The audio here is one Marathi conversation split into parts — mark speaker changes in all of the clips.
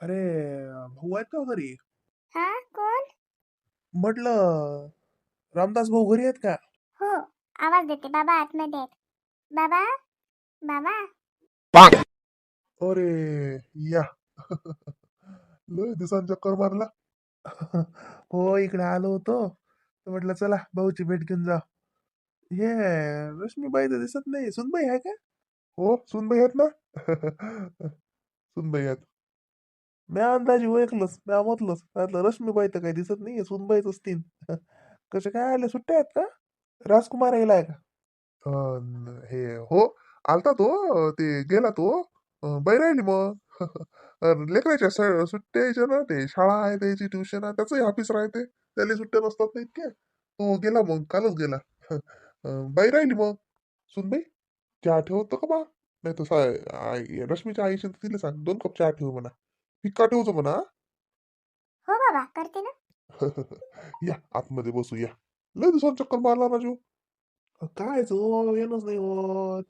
Speaker 1: अरे भाऊ आहेत का घरी?
Speaker 2: हा कोण?
Speaker 1: म्हटलं रामदास भाऊ घरी आहेत का?
Speaker 2: हो आवाज देते बाबा आतमध्ये आहेत. बाबा बाबा.
Speaker 1: अरे या. लय दिवसांनी चक्कर मारला. हो इकडे आलो होतो. तर म्हटलं चला भाऊची भेट घेऊन जा हे रश्मीबाई तर दिसत नाही. सुनबाई आहे का? हो सुनबाई आहेत ना? सुनबाई आहेत. म्या अंदाजी ओळखलंच म्या म्हटलंच त्यातलं रश्मीबाई तर काही दिसत नाही सुनबाईच असतील. कसे काय आले सुट्ट्या आहेत का? राजकुमार यायला का? अं, हे हो आलता तो ते गेला तो. अं, बाई राहिली मग. अन् लेकराच्या स- सुट्ट्या यायच्या ना ते शाळा आहे त्याची ट्युशन आहे त्याचंही ऑफिस राहते. त्याला सुट्ट्या नसतात ना इतक्या. तो गेला मग कालच गेला. अं, बाई राहिली मग. सुनबाई चहा ठेवतो का बा? नाही तर सा- आई- रश्मीच्या आईशी तिला सांग दोन कप चहा ठेव म्हणा. फिक्का ठेवतो म्हणा.
Speaker 2: हो बाबा करते ना.
Speaker 1: या आतमध्ये बसू या. लय दिवसांनी चक्कर मारला राजू काय हो येणच नाही होत.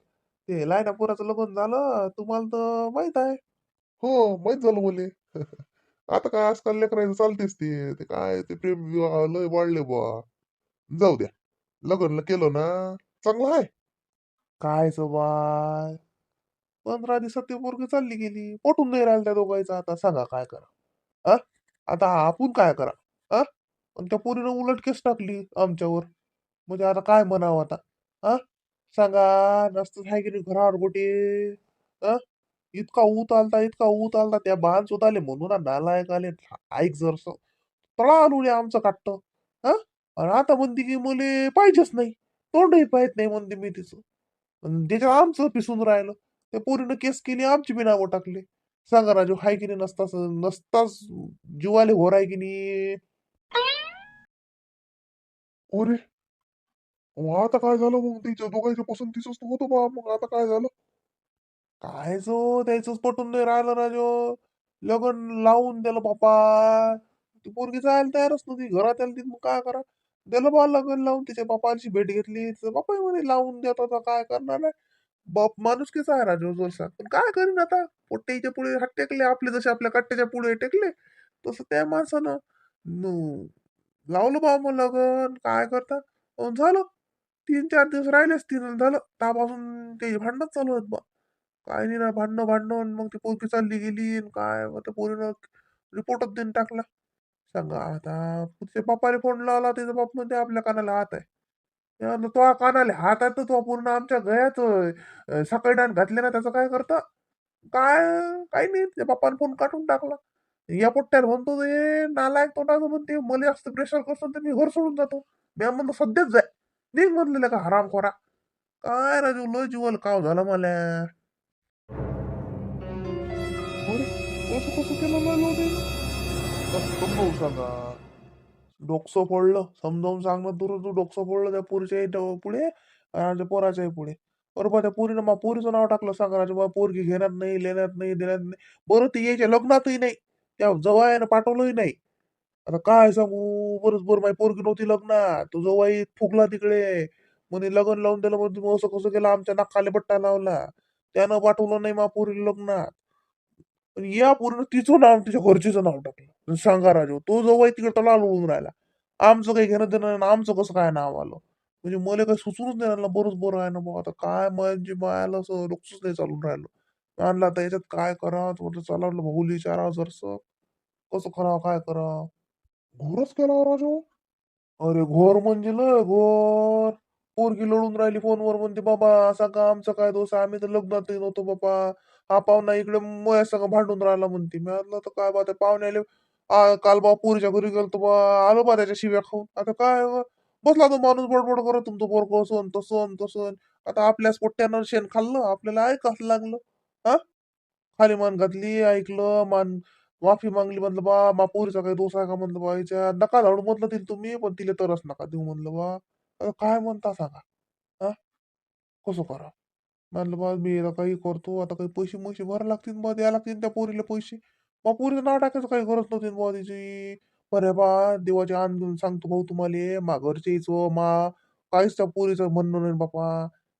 Speaker 1: ते लायना पोराचं लग्न झालं तुम्हाला तर माहीत आहे. हो. माहीत झालं मुले. आता काय आजकाल लेकरायचं चालतेच ते. ते काय ते प्रेम विवाह लय वाढले बुवा. जाऊ द्या. लग्न केलं ना चांगलं आहे. कायच बाय पंधरा दिवसात ते पोरगी चालली गेली. पटून नाही राहिलं त्या दोघांचा. आता सांगा काय करा? अ? आता आपण काय करा? अ? आणि त्या पोरीनं उलट केस टाकली आमच्यावर. म्हणजे आता काय म्हणावं आता? अ? सांगा नसतं आहे की नाही घरावर गोटे अ? इतका ऊत आलता इतका ऊत आलता. त्या बाण सुद्धा म्हणून नालायक आले. ऐक जर तळा आलुळे आमचं काटत हा आणि आता म्हणते की मुले पाहिजेच नाही. तोंडही पाहत नाही म्हणते मी तिचं. त्याच्यात आमचं पिसून राहिलं. त्या पोरीनं केस केली आमची बी नावं टाकले. सांगा राजू हाय की नाही नसताच नसताच जीवाले होर आहे की नाही? ओरे मग आता काय झालं मग? तिच्या दोघांच्या पसंतीच होतो बा मग आता काय झालं? काय जो त्याच पटून नाही राहिलं राजो. लगन लावून दिलं बापा. ती पोरगी जायला तयारच नव्हती घरात आली मग काय करा? दिलं बा लगन लावून तिच्या बापाची भेट घेतली. तिचा बापाही म्हणे लावून देत होता काय करणार आहे? बाप माणुसकीचा आहे राजू जोरसा? पण काय करीन आता? पोट्ट्याच्या पुढे हात टेकले आपले जसे आपल्या कट्ट्याच्या पुढे टेकले तसं त्या माणसानं न- लावलं बा मग लगन. काय करता? झालं. तीन चार दिवस राहिलेच तीन झालं. त्यापासून ते भांडणच चालू आहेत बा. काय नाही ना भांडणं भांडणं मग ती पोरकी चालली गेली काय? मग त्या पोरीनं रिपोर्टच देऊन टाकला. सांगा आता पुढच्या बापाने फोन लावला त्याचा बाप म्हणते आपल्या कानाला हात आहे. यानं तो कानाले हात आहे तर तो पूर्ण आमच्या गळ्यात अं, सकाळी डान घातले ना त्याचं काय करतं? काय काही नाही त्या पप्पान फोन काढून टाकला. या पोट्ट्याला म्हणतो ते नालायक तोंडाचं म्हणते मला जास्त प्रेशर करतो तर मी घर सोडून जातो. मी म्हणतो सध्याच जाय. निघ म्हणलेलं का हराम खोरा. काय राजू लय जीवल काव झालं मला. अरे कसं कसं केलं मला ते समजावून सांगा. डोकसं फोडलं. समजावून सांगणं दूर तू डोकसं फोडलं त्या पोरीच्या पुढे आणि त्या पोराच्या पुढे. बरोबर त्या पुरीनं मा पोरीचं नाव टाकलं सांगा बाबा. बा पोरगी घेण्यात नाही लेण्यात नाही देण्यात नाही. बरं ती यायच्या लग्नातही नाही. त्या जवायानं पाठवलंही नाही. आता काय सांगू? बरंच बरं माझी पोरगी नव्हती लग्नात. तो जवाई फुगला तिकडे. म्हणे लग्न लावून दिलं म्हणजे तुम्ही असं कसं केलं? आमच्या नाकाले बट्टा लावला. त्यानं पाठवलं नाही मा पोरी लग्नात. या पूर्ण तिचं नाव तिच्या घरचीचं नाव टाकलं. सांगा राजू तो जवाई तिकडे तला उडून राहिला. आमचं काही घेणं देणं नाही आमचं कसं काय नाव आलं? म्हणजे मला काही सुचूनच नाही आणलं बरंच बरं आहे ना बा आता काय म्हणजे मायाला असं डोकंच नाही चालून राहिलं. आणलं आता याच्यात काय करा? म्हटलं चालवलं भाऊ भाऊली विचारा जरसं. कसं करावं काय करावं? घोरच केला हो राजू. अरे घोर म्हणजे लय घोर. पोरगी लढून राहिली फोनवर म्हणते बाबा असा का आमचा काय दोष आम्ही तर लग्नात नव्हतो बाबा. हा पाहुणा इकडे मोया संग भांडून राहिला म्हणते. मी म्हटलं तर काय बा त्या पाहुण्याले आ, काल बा पोरीच्या घरी गेलो बा. आलो बा त्याच्या शिव्या खाऊन. आता काय बा, बसला तो माणूस बडबड करत. तुमचं पोरग सोन तसन तसन आता आपल्याच पोट्ट्यानं शेण खाल्लं. आपल्याला ऐकाच लागलं? हा खाली मान घातली ऐकलं मान माफी मागली. म्हणलं बा मा पोरीचा काही दोष आहे का? म्हणलं बा हिच्या नका झाडू म्हटलं तिला तुम्ही पण तिला तरच नका देऊ. म्हणलं बा आता काय म्हणता सांगा? हा कसं करा म्हणलं बा मी आता काही करतो आता काही पैसे मैसे भरा लागतील बा द्यायला लागतील त्या पोरीला पैसे. मग पोरीचं नाव टाकायचं काही गरज नव्हती बा तिची. बरे बा देवाचे घेऊन सांगतो भाऊ तुम्हाला मा घरचे यायचो मा काहीच त्या पोरीचं म्हणणं नाही बापा.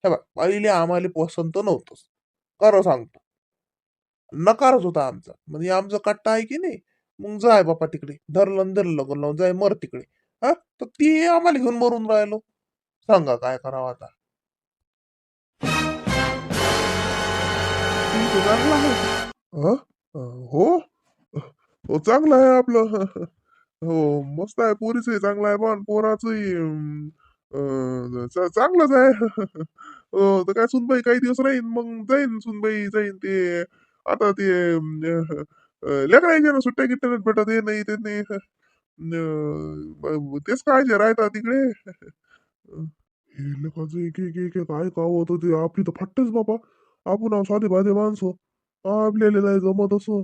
Speaker 1: हे बा पहिले आम्हाला पसंत नव्हतंच. खरं सांगतो. नकारच होता आमचा. म्हणजे आमचं कट्टा आहे की नाही मग जाय बापा तिकडे. धरलं धरलं लग्न लावून जाय मर तिकडे. हा? तर ती आम्हाला घेऊन मरून राहिलो. सांगा काय करावं आता. तुमचं चांगलं आहे हो? हो चांगलं आहे आपलं. हो मस्त आहे पोरीचंही चांगलं आहे पण पोराचंही चांगलंच आहे. हो तर काय सुनबाई काही दिवस राहीन मग जाईन सुनबाई जाईन ते. आता ते लेकरायचे ना सुट्ट्या गिट्ट्या भेटत हे नाही ते नाही. तेच काय जे राहतात तिकडे. हे लेखाचं एक एक एक काय का होतं ते आपली तर फाटतेच बाबा. आपण आहो साधे भाधे माणसं. आपल्याला नाही जमत असं.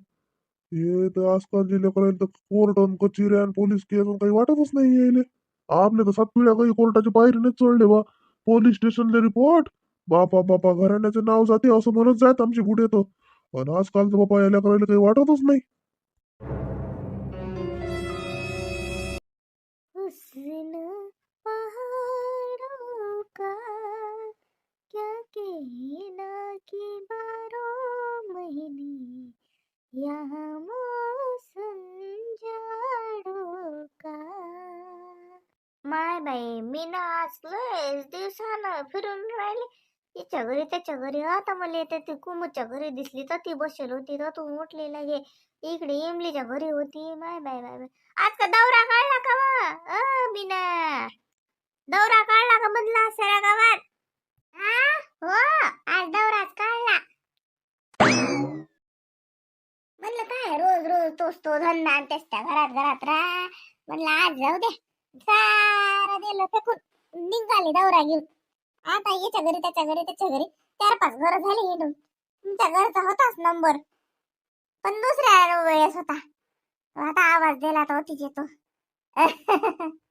Speaker 1: हे तर आजकालचे लेकरांना तर कोर्ट अन आणि पोलीस केस काही वाटतच नाही यायले. आपले तर सात पिढ्या काही कोर्टाच्या बाहेर चढले बा. पोलीस स्टेशनले रिपोर्ट बापा बापा घराण्याचे नाव जाते असं म्हणत जात आमची पुढे तर. पण तर बापा या लेकराला काही वाटतच नाही.
Speaker 2: यहाँ मौसम जाड़ों का माय बाई मी ना आज लयच दिवसानं फिरून राहिली. तिच्या घरी त्याच्या घरी आता मला येते ती कुमुच्या घरी दिसली तर ती बसेल होती तर तू उठलेला गे इकडे इमलीच्या घरी होती माय बाय बाय बाय आज का दौरा काढला का वा? अ बिना दौरा काढला का म्हणला असेल गावात? हो आज दौराच काढला. म्हणलं काय रोज रोज तोच तो धंदा आणि तेच त्या घरात घरात राहा म्हणलं आज जाऊ दे. सारा दिलं फेकून निघाले दौरा घेऊन. आता याच्या घरी त्याच्या घरी त्याच्या घरी. चार पाच घर झाली हिंडून तुमच्या घरचा होताच नंबर. पण दुसऱ्या वेळेस होता. आता आवाज दिला तर होतीच येतो.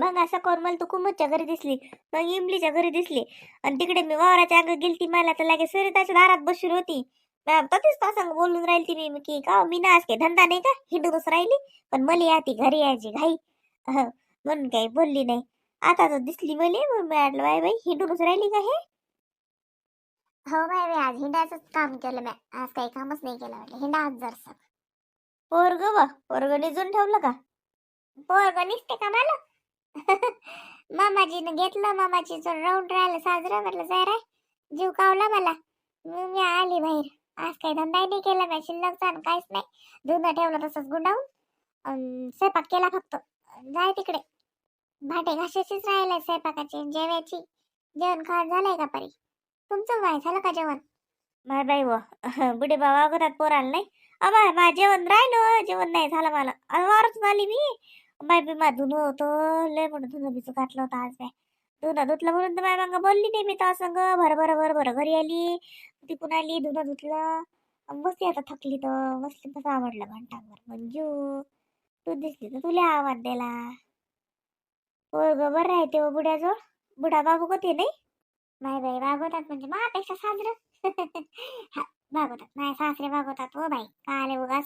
Speaker 2: मग असं करून मला तू कुमुदच्या घरी दिसली. मग इमलीच्या घरी दिसली. आणि तिकडे मी वावराच्या अंग गेलती. मला तर लागे सरिताच्या दारात बसून होती. ततीच तासांग बोलून राहिली मी की का हो, मी ना आज काही धंदा नाही का? हिंडूनच राहिली. पण मला या ती घरी यायची घाई. म्हणून काही बोलली नाही. आता तर दिसली मले. म्हणून मी म्हटलं बाय बाई हिंडूनच राहिली का हे? हो बाय बाई आज हिंडायचंच काम केलं मी. आज काही कामच नाही केलं म्हटलं. हिंडा आज जरसं. पोरग वा पोरग निजून ठेवलं का? पोरग निघते का मला? मामाजीनं घेतलं मामाची राऊंड राहिलं साजरं म्हटलं जाय रे जीव कावला मला. मी आली बाहेर. आज काही धंदाही नाही केला मी शिल्लकचा आणि काहीच नाही. धुणं ठेवलं तसंच गुंडावून स्वयंपाक केला फक्त. जाय तिकडे. भांडे घासायचीच राहिले स्वयंपाकाची जेवायची. जेवण खात झालंय का परी? तुमचं बाय झालं का जेवण? माय बाई व बुडे बाबा घरात पोराला नाही अबा मा जेवण राहिलं जेवण नाही झालं मला. अलवारच झाली आली मी. बाय बी मा धुणं होतं. लय म्हणून धुणं बिचू घातलं होतं आज बाय धुणं धुतलं म्हणून तर माय मग बोलली नाही मी तर संग. भर भर भर भर घरी आली. तिकून आली धुणं धुतलं. बसली आता थकली तर. बसली बस आवडलं घंटाभर. मंजू तू दिसली तर तुला आवाज दिला पोरग बरं राहते हो बुड्याजवळ. बुडा बाबू कोते नाही? नाही बाई वागवतात म्हणजे मापेक्षा साजरं. हा, वागवतात नाही सासरे वागवतात हो बाई. काले उगाच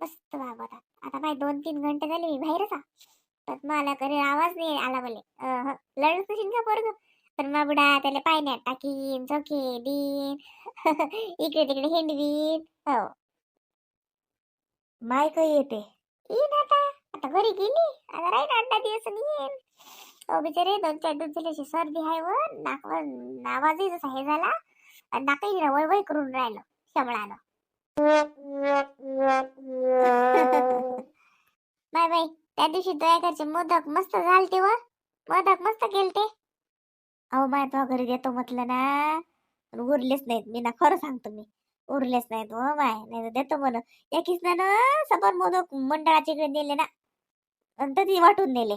Speaker 2: मस्त वागवतात आता बाई दोन तीन घंटे झाले मी बाहेरच. तर मला घरी आवाज नाही आला मले लढत नशील का पोरग? पण मग बुडा त्याला पाण्यात टाकीन चोखे देईन. इकडे तिकडे हिंडवीन. हो. माय काही येते? येईन आता. आता घरी गेली. आता आठ दहा दिवस येईन. अहो बिचारे दोन चार दिवस झाले अशी सर्दी आहे व. नाकवर आवाजही जसा हे झाला. आणि नाकही वळवळ करून राहिलं. शमळानं बाय बाय. त्या दिवशी दयाकरचे मोदक मस्त झालते व. मोदक मस्त केलते. अहो माय तुझ्या घरी देतो म्हटलं ना. उरलेच नाहीत. मी ना खरं सांगतो मी. उरलेच नाहीत हो माय नाही तर देतो म्हण एकीच ना सबर मोदक मंडळाच्या इकडे नेले ना. आणि तर ती वाटून नेले.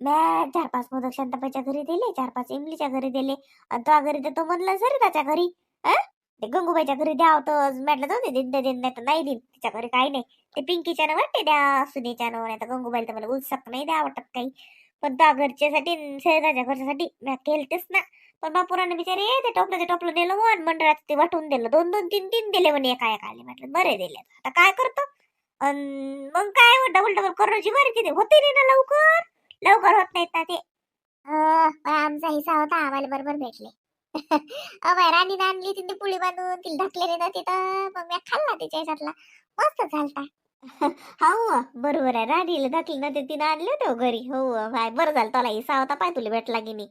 Speaker 2: म्या चार पाच मोदक शांताबाईच्या घरी दिले चार पाच इमलीच्या घरी दिले. आणि तो घरी देतो म्हणलं सर त्याच्या घरी. अं? ते गंगूबाईच्या घरी द्या होतं म्हटलं जाऊ दे दिन दिन नाही तर नाही दिन तिच्या घरी काही नाही. ते पिंकीच्या ना वाटते द्या सुनीच्या नाही तर गंगूबाईला तर मला उत्सक नाही द्या वाटत काही. पण त्या घरच्यासाठी शहराच्या घरच्यासाठी मी केलतेच ना. पण बापुराने बिचारे ते टोपलं ते टोपलं नेलं वन मंडळात ते वाटून दिलं. दोन दोन तीन तीन दिले म्हणे एका एका आले म्हटलं बरे दिले. आता काय करतो? अन मग काय डबल डबल करण्याची बरं किती होते नाही ना लवकर? लवकर होत नाहीत ना ते. आमचा हिस्सा होता. आम्हाला बरोबर भेटले. राणीने आणली तिने पुळी बांधून तिला ढकलेली ना तिथं. मग मी खाल्ला तिच्या ह्याच्यातला मस्त झालता. हो बरोबर आहे. राणीला ढकल ना ते तिने आणले होते हो घरी. हो बाय बरं झालं तुला. ही सावता पाय तुला भेटला की नाही.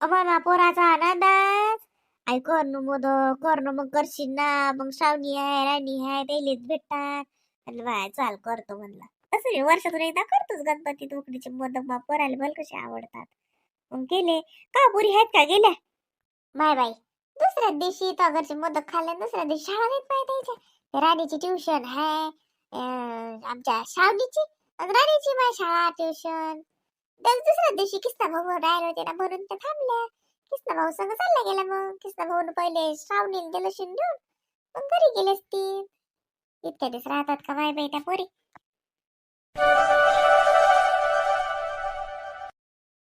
Speaker 2: अमाय पोराचा आनंदात. आई कर्ण मोद कर्ण मग करशील ना मग श्रावणी आहे राणी आहे त्यालेच भेटतात. म्हणलं बाय चाल करतो म्हणला. तसं वर्षातून एकदा करतोच गणपती. तुकडीचे मोदक मा पोराला भल कसे आवडतात. गेले. का पुरी आहेत का गेल्या? बाय बाय दुसऱ्या दिवशी तो घरचे मोदक खाल्ले दुसऱ्या दिवशी शाळा नाही पाहिजे त्याच्या राणीची ट्युशन आहे अं, आमच्या श्रावणीची राणीची माय शाळा ट्युशन तर दुसऱ्या दिवशी किस्ता भाऊ राहिले होते ना म्हणून ते थांबल्या. किस्ता भाऊ संग चालला गेला मग. किस्ता भाऊ पहिले श्रावणीला दिलं शिंदून. मग घरी गेले असतील. इतक्या दिवस राहतात का बाय बाई त्या पोरी?